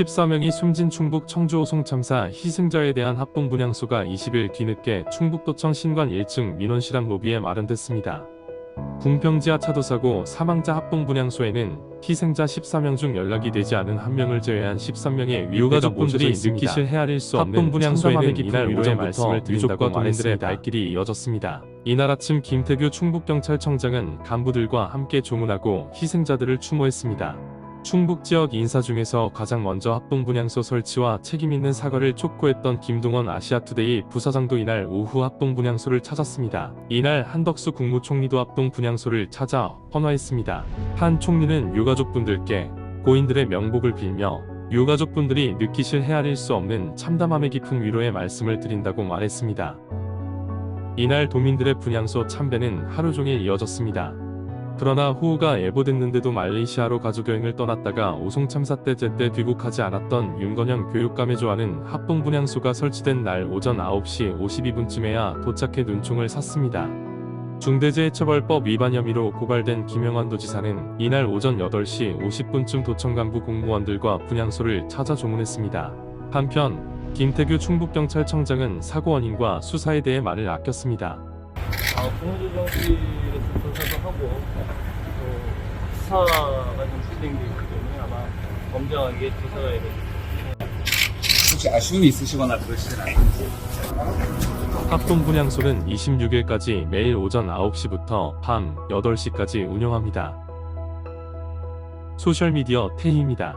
14명이 숨진 충북 청주 오송 참사 희생자에 대한 합동 분향소가 20일 뒤늦게 충북도청 신관 1층 민원실암 로비에 마련됐습니다. 궁평지하 차도사고 사망자 합동 분향소에는 희생자 14명 중 연락이 되지 않은 한 명을 제외한 13명의 유가족분들이 느끼실 헤아릴 수 없는 분향소에는 이날 위로의 말씀을 드린다고 도민들의 발길이 이어졌습니다. 이날 아침 김태규 충북경찰청장은 간부들과 함께 조문하고 희생자들을 추모했습니다. 충북 지역 인사 중에서 가장 먼저 합동 분향소 설치와 책임 있는 사과를 촉구했던 김동원 아시아투데이 부사장도 이날 오후 합동 분향소를 찾았습니다. 이날 한덕수 국무총리도 합동 분향소를 찾아 헌화했습니다. 한 총리는 유가족분들께 고인들의 명복을 빌며 유가족분들이 느끼실 헤아릴 수 없는 참담함의 깊은 위로의 말씀을 드린다고 말했습니다. 이날 도민들의 분향소 참배는 하루 종일 이어졌습니다. 그러나 후우가 예보됐는데도 말레이시아로 가족여행을 떠났다가 오송 참사 때 제때 귀국하지 않았던 윤건영 교육감의 좋아하는 합동 분향소가 설치된 날 오전 9시 52분쯤에야 도착해 눈총을 샀습니다. 중대재해처벌법 위반 혐의로 고발된 김영환 도지사는 이날 오전 8시 50분쯤 도청 간부 공무원들과 분향소를 찾아 조문했습니다. 한편 김태규 충북경찰청장은 사고 원인과 수사에 대해 말을 아꼈습니다. 아, 공무조정실에서 조사도 하고 또 수사가 좀 진행되기 때문에 아마 검정하게 조사가 이루어질 혹시 아쉬움이 있으시거나 그러시진 않으세요? 합동 분향소는 26일까지 매일 오전 9시부터 밤 8시까지 운영합니다. 소셜미디어 태희입니다.